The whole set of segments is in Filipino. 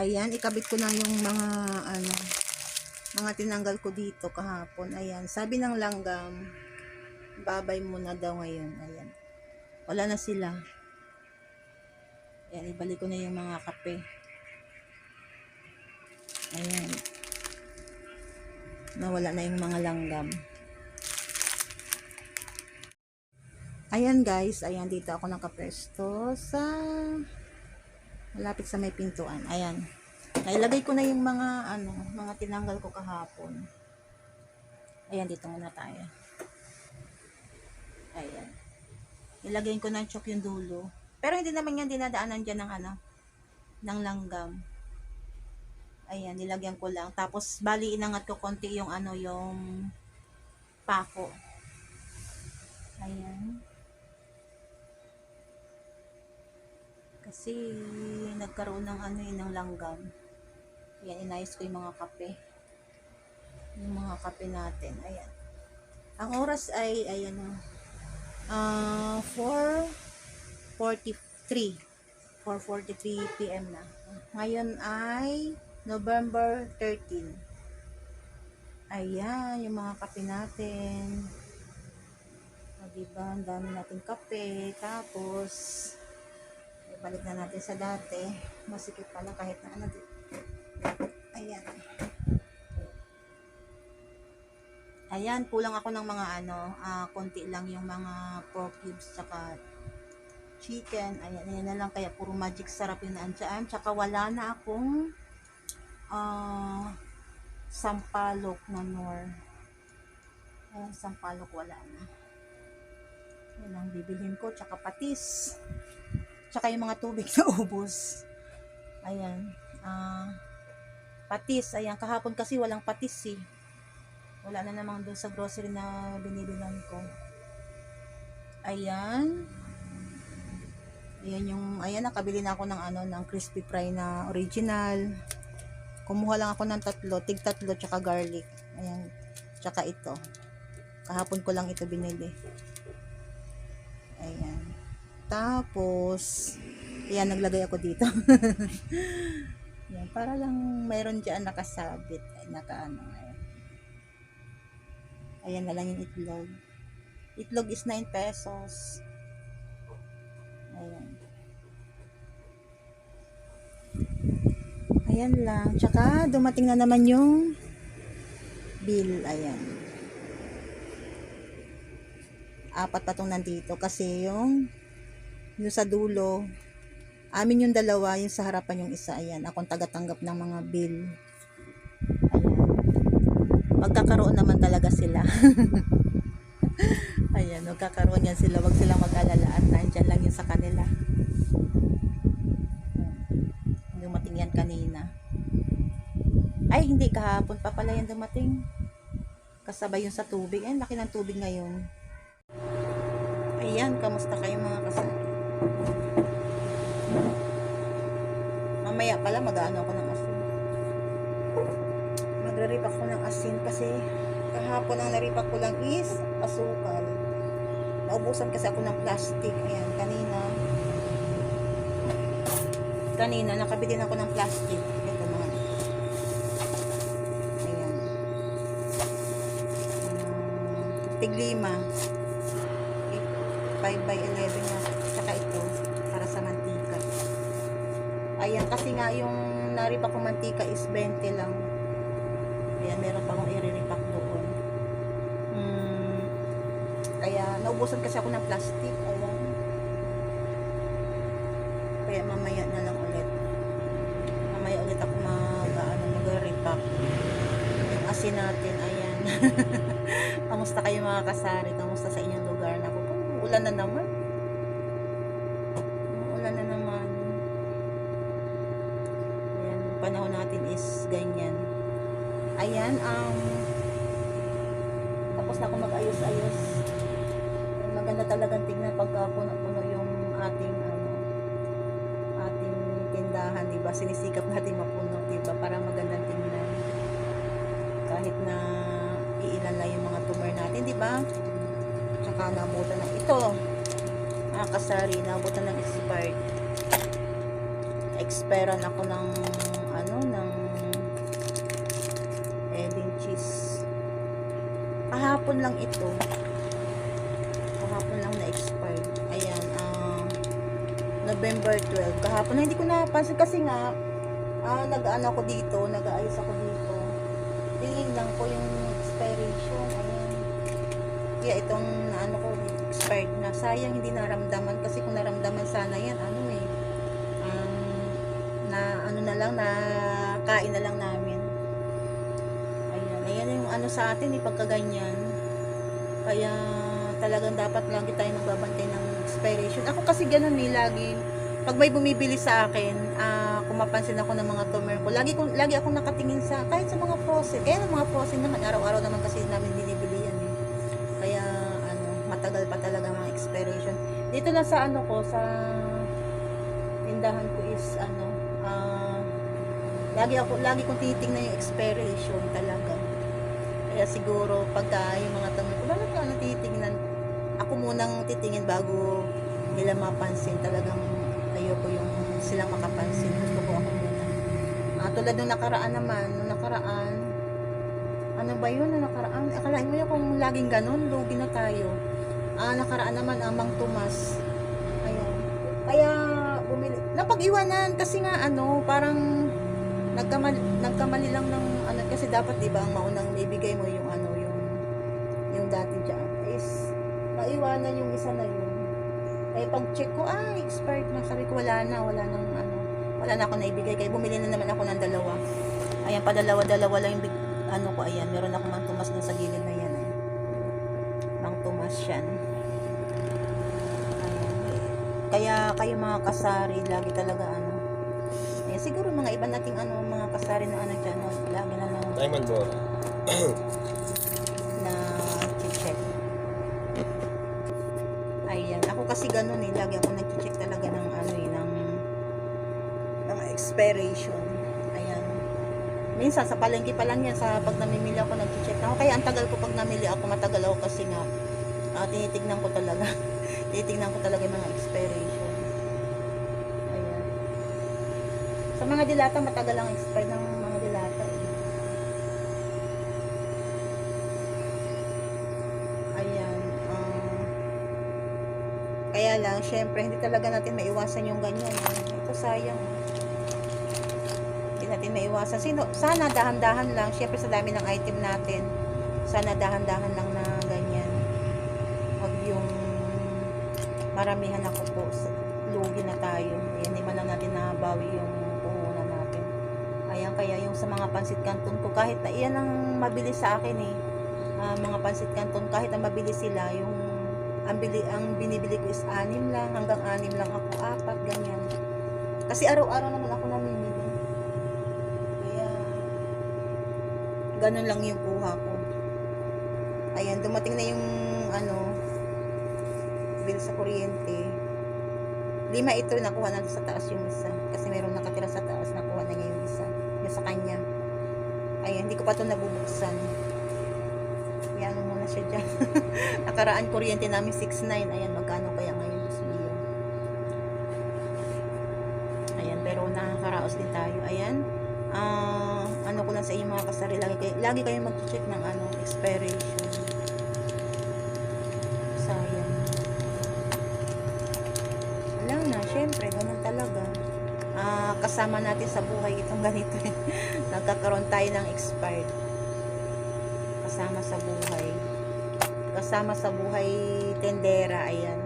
Ayan, ikabit ko na yung mga ano, mga tinanggal ko dito kahapon. Ayan, sabi ng langgam, babay muna daw ngayon. Ayan. Wala na sila. Ayan, ibalik ko na yung mga kape. Ayan. Nawala na yung mga langgam. Ayan guys, ayan dito ako nakapresto sa malapit sa may pintuan. Ayan. Nailagay ko na yung mga ano, mga tinanggal ko kahapon. Ayan dito muna tayo. Ayan. Ilagay ko ng chok yung dulo. Pero hindi naman yan dinadaanan dyan ng ano, ng langgam. Ayan, nilagyan ko lang. Tapos, bali, inangat ko konti yung ano, yung pako. Ayan. Kasi, nagkaroon ng ano yun, ng langgam. Ayan, inayos ko yung mga kape. Yung mga kape natin. Ayan. Ang oras ay, ayan o. Ah, 4.43. 4.43 p.m. na. Ngayon ay November 13. Ayan, yung mga kape natin. O, diba? Ang dami natin kape. Tapos, balik na natin sa dati. Masikip pala kahit na ano. Ayan. Ayan, kulang ako ng mga ano, ah, konti lang yung mga pork cubes tsaka chicken. Ayan, ayan na lang. Kaya puro magic sarap yung naandyan. Tsaka wala na akong ah, sampalok na nor. Ayan, sampalok wala na. Yan ang bibilhin ko. Tsaka patis. Tsaka yung mga tubig na ubos. Ayan. Ah, patis. Ayan, kahapon kasi walang patis eh. Wala na namang doon sa grocery na binibilan ko. Ayan. Ayan yung, ayan, nakabili na ako ng ano, ng crispy fry na original. Kumuha lang ako ng tatlo, tig tatlo, tsaka garlic. Ayan, tsaka ito. Kahapon ko lang ito binili. Tapos, ayan, naglagay ako dito. Ayan, para lang mayroon dyan nakasabit. Naka ano, ayan. Ayan na lang yung itlog. Itlog is 9 pesos. Ayan. Ayan lang. Tsaka, dumating na naman yung bill. Ayan. Apat pa tong nandito. Kasi yung yung sa dulo, amin yung dalawa, yung sa harapan yung isa. Ayan. Akong tagatanggap ng mga bill. Ayan. Magkakaroon naman talaga sila. Ayan, magkakaroon yan sila. Huwag silang mag-alala at nandyan lang yun sa kanila. Dumating yan kanina. Ay, hindi kahapon pa pala yan dumating. Kasabay yun sa tubig. Ay, laki ng tubig ngayon. Ayan, kamusta kayo mga kasama? Mamaya pala mag-ano ako ng asin. Magre-repack ko ng asin kasi kahapon ang naripak ko lang is asukal. Naubusan kasi ako ng plastic. Ayan, kanina. Kanina, nakabili na ako ng plastic. Ito mga. Ayan. Um, tiglima. 5 by 11 na. Tsaka ito, para sa mantika. Ayan, kasi nga yung naripak ko mantika is 20 lang. Ayan, meron pa akong i-repack doon. Hmm, kaya, naubusan kasi ako ng plastic. Ayan. Kaya mamaya na lang ulit. Mamaya ulit ako mag, ano, mag-repack. Yung asin natin, ayan. Kamusta kayo mga kasari? Kamusta sa inyong lugar? Po, ulan na naman. sinisikap natin mapuno, diba, para magandang tingnan. Kahit na iilan lang yung mga tumor natin, diba? Tsaka nabutan ng ito. Ah, kasari, nabutan ng expired. Expiran ako ng, ano, ng edding cheese. Kahapon lang ito. Kahapon lang na-expire. November 12. Kahapon, hindi ko napansin kasi nga, ah, nag-ano ako dito, nag-aayos ako dito. Tingin lang ko yung expiration. Ayan. Kaya itong ano ko, expired na. Sayang hindi naramdaman kasi kung naramdaman sana yan, ano eh, um, na ano na lang, na kain na lang namin. Ayan, ayan yung ano sa atin, eh, pagkaganyan. Kaya talagang dapat lagi tayo nagbabantay ng expiration. Ako kasi ganun eh, lagi. Pag may bumibili sa akin, ah, kung mapansin ako ng mga tumer ko, lagi, kong, lagi akong nakatingin sa, kahit sa mga frozen. Kaya ng mga frozen naman, araw-araw naman kasi namin binibili yan eh. Kaya, ano, matagal pa talaga mga expiration. Dito na sa ano ko, sa tindahan ko is, ano, ah, lagi ako, lagi kong tinitingnan yung expiration talaga. Kaya siguro, pagka yung mga tumer ko, bakit ka natitingnan? Munang titingin bago nila mapansin. Talagang ayoko yung silang makapansin. Gusto ko ako muna. Ah, tulad nung nakaraan naman, nung nakaraan, ano ba yun, nung nakaraan? Akalain mo yun kung laging ganun, lugi na tayo. Ah, nakaraan naman, amang Tomas. Ayan. Kaya, bumili. Napag-iwanan kasi nga, ano, parang nagkamali, nagkamali lang ng, ano, kasi dapat, di ba, ang maunang ibigay mo yung dati dyan is, naiwanan yung isa na yun. Kaya pag check ko, ah, expired na. Sabi ko, wala na, wala nang ano, wala na ako naibigay. Kaya bumili na naman ako ng dalawa. Ayan, pa dalawa-dalawa lang yung big, ano ko, ayan. Meron ako mang tumas dun sa gilid na yan. Eh. Mang tumas yan. Ayan. Kaya kayo mga kasari, lagi talaga ano. Eh, siguro mga iba nating ano, mga kasari na ano dyan, no? lagi na lang Diamond Bora. na check. Ayan. Ako kasi ganun eh. Lagi ako nag-check talaga ng ano eh, ng, ng expiration. Ayan. Minsan sa palengke pa lang yan, sa pag namimili ako nag-check ako. Kaya ang tagal ko pag namili ako, matagal ako kasi nga, ah, tinitignan ko talaga. tinitignan ko talaga yung mga expiration. Ayan. Sa mga dilata, matagal ang expire ng mga dilata eh. Ayan. ah, kaya lang, syempre, hindi talaga natin maiwasan yung ganyan. Ito sayang. Hindi natin maiwasan. Sino, sana dahan-dahan lang. Syempre, sa dami ng item natin. Sana dahan-dahan lang na ganyan. Huwag yung maramihan ako po. Lugi na tayo. Ayan, di man lang natin nabawi yung puhunan natin. Ayan, kaya yung sa mga pansit canton ko, kahit na iyan ang mabilis sa akin eh ah, mga pansit canton kahit na mabili sila yung ang, bili, ang binibili ko is anim lang hanggang anim lang ako apat ganyan. Kasi araw-araw naman ako namimili. Kaya ganun lang yung kuha ko. Ayan dumating na yung ano bill sa kuryente. Lima ito nakuha na sa taas yung isa kasi meron nakatira sa taas nakuha na niya yung isa yung sa kanya. Ayan hindi ko pa ito nabubuksan yan muna siya dyan. Nakaraan kuryente namin 6.9. Ayan, magkano kaya ngayon? Ayan, pero nakakaraos din tayo. Ayan. Ah, ano ko lang sa inyo mga kasari. Lagi, kayo, lagi kayong mag-check ng ano, expiration. Sayang. Wala na, syempre, ganun talaga. Ah, kasama natin sa buhay itong ganito. Nagkakaroon tayo ng expired kasama sa buhay kasama sa buhay tendera ayan.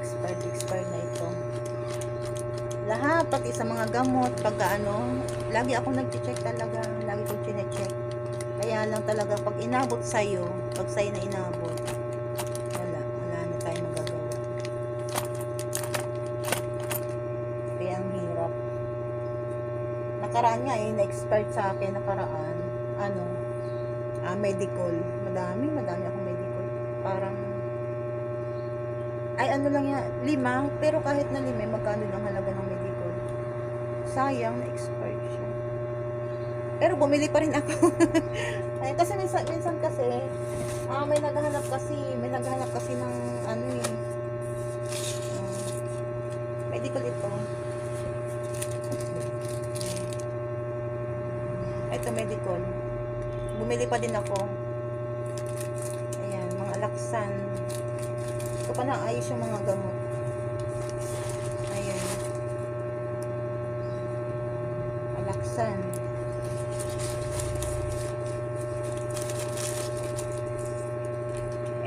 Expired expired na ito. Lahat pati sa mga gamot pagka ano lagi ako nag-check talaga. Lagi ko chine-check. Kaya lang talaga pag inabot sa'yo pag sa'yo na inabot wala wala na tayo magagawa. Kaya ang hirap. Nakaraan nga eh na-expired sa akin nakaraan ano ah, medical. Madami, madami akong medical. Parang, ay ano lang yan, lima, pero kahit na lima, magkano lang halaga ng medical. Sayang, na-expired siya. Pero bumili pa rin ako. ay, kasi minsan, minsan kasi, ah, may naghahanap kasi, may naghahanap kasi ng, ano eh, ah, medical ito. Ito, medical bumili pa din ako Alaksan. Ito pa na ayos yung mga gamot. Ayan. Alaksan.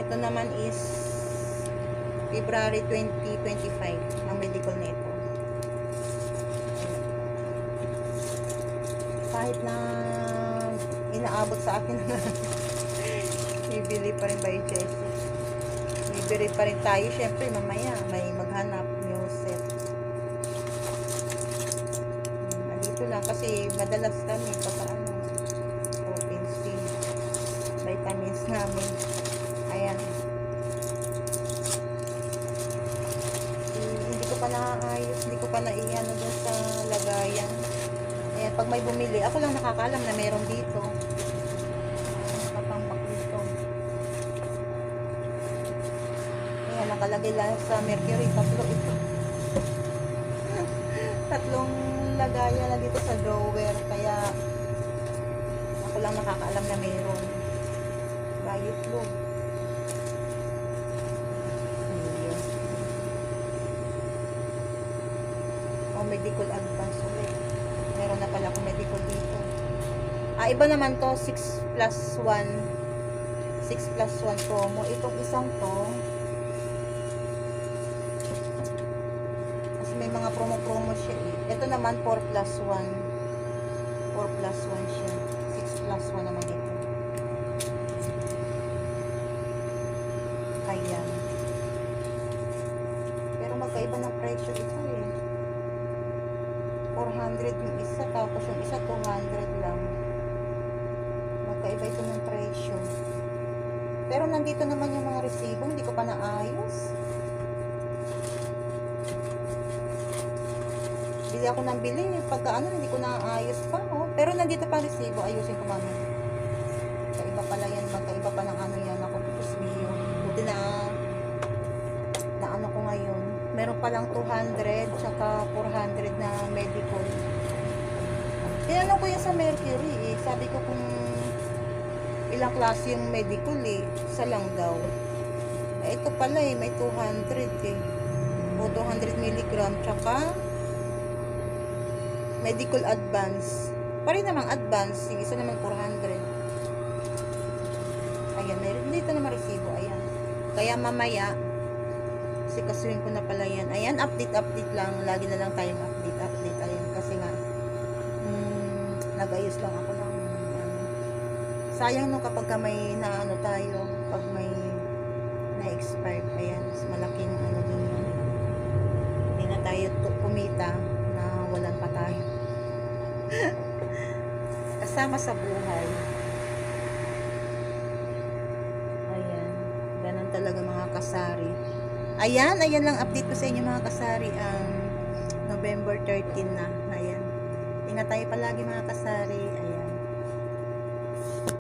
Ito naman is February 2025 ang medical na ito. Kahit na inaabot sa akin bibili pa rin by Jesus. Bibili pa rin tayo. Siyempre, mamaya may maghanap new set. Hmm, lang kasi madalas kami pag ano, open sea. Vitamins namin. Ayan. Eh, hindi ko pa naayos, hindi ko pa naiano doon sa lagayan. Ayan, pag may bumili, ako lang nakakaalam na meron dito. Nakatambak dito. Ayan, nakalagay lang sa Mercury, tatlo ito. Tatlong lagayan na dito sa drawer, kaya ako lang nakakaalam na meron. Loop. Ayan. O medical advance ulit. Meron na pala akong medical dito. Ah, iba naman to, 6 plus 1. 6 plus 1 promo. Itong isang to, kasi may mga promo-promo siya eh. Ito naman 4 plus 1. 4 plus 1 siya. 6 plus 1 naman ito. Ayan. Pero magkaiba ng presyo ito eh. 400 yung isa, tapos yung isa 200 lang. Magkaiba ito ng presyo. Pero nandito naman yung mga resibo, hindi ko pa naayos. Ako ng bili, pagka ano, hindi ko naayos pa, oh. Pero nandito pa resibo, ayusin ko mamaya. Kaiba pala yan, magkaiba pa ng ano yan, ako, Diyos mio. Buti na, na ano ko ngayon. Meron palang 200, tsaka 400 na medical. Tinanong ko yan sa Mercury eh. Sabi ko kung ilang klase yung medical eh. Isa lang daw. Eh, ito pala eh, may 200 eh. O 200 milligram, tsaka medical advance. Pari namang advance, yung isa naman 400. Ayan, meron dito naman resibo, ayan. Kaya mamaya, kasi kasuhin ko na pala yan. Ayan, update, update lang. Lagi na lang tayong update, update. Ayan, kasi nga, mm, nag-ayos lang ako ng, ano, sayang no kapag ka may naano tayo, pag may na-expire, Kasama sa buhay. Ayan, ganun talaga mga kasari. Ayan, ayan lang update ko sa inyo mga kasari. Ang November 13 na. Ayan. Ingat tayo palagi mga kasari.